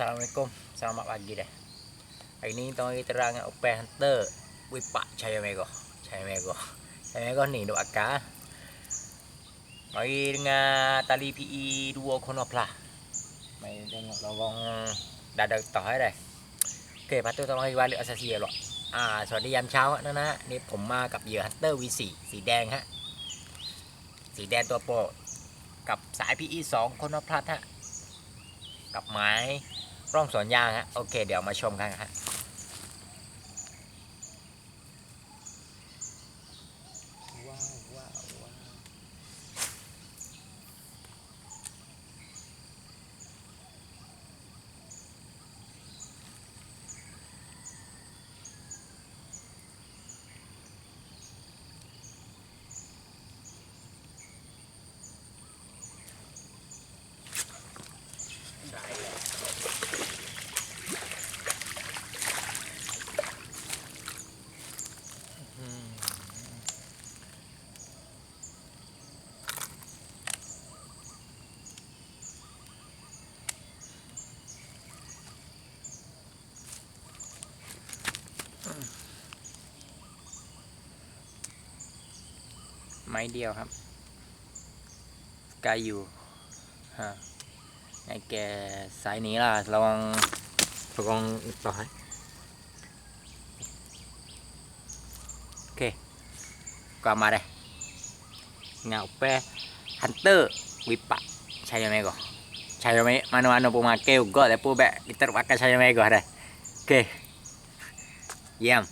Assalamualaikum, selamat pagi dah. Hari ni tuan kita terang dengan Open Hunter Wipak Cahaya Mego. Cahaya Mego. Cahaya Mego ni duk akar. Mari dengan tali PE 2 Konopla. Mari tengok lorong dah ada ต่อให้ได้โอเคพัตตุต้องให้วาเลืออาซาเซียหรอกอ่าสวัสดียามเช้านะนะนี่ผมมากับเหยื่อ Hunter V4 สีแดงฮะสีแดงตัวโปรกับสาย PE 2 คนละพลัดฮะกับไม้ ร่องสวนยางฮะโอเค เดี๋ยวมาชมกันฮะ ว้าวว้าวว้าวได้เลยอืม ไม้เดียวครับไกลอยู่ฮะไอ้แกสายนี้ล่ะระวังระวังต่อให้โอเคกลับมาเลยเงาแปฮันเตอร์วิปะใช่ไหมก่อนใช่ไหมมาโนมาโนปูมาเกลก็แต่ปูแบะกิตร์วักก็ใช่ไหมก่อนเลยโอเคเยี่ยม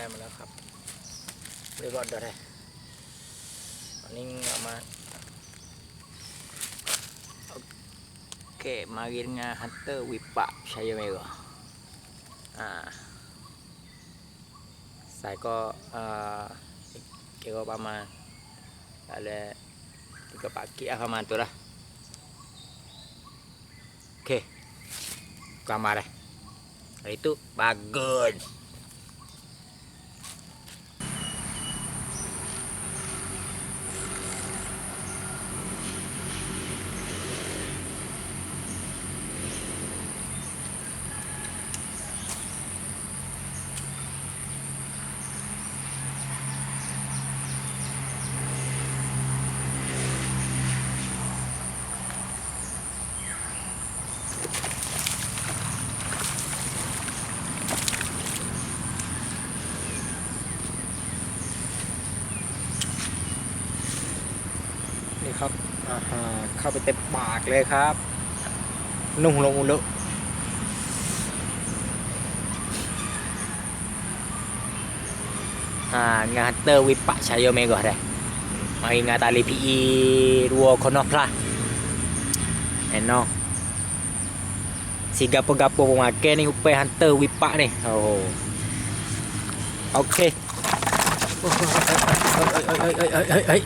ได้มาแล้วครับเรียบร้อยได้ตอนนี้เอามาโอเคมาเรียนงานฮันเตอร์วิปปะใช่ไหมก่ออ่าสายก็อ่าเกี่กับประมาณอะไร tiga pagi ah kaman tu lah. Okey. Kamar eh. Itu bagus. ี่ครับอ่าเข้าไปเต็มปากเลยครับ นุ่งลงอุลุอ่างานเตอร์วิปปะชายโยเมก่อนเลยไองานตาลีพีอีรัวคนนอกพระเอ็นเนาะสิกาโปกาโปมาแกนี่อุปฮันเตอร์วิปปะนี่โอ้โหโอเคเฮ้ยเฮ้ยเฮ้ยเฮ้ย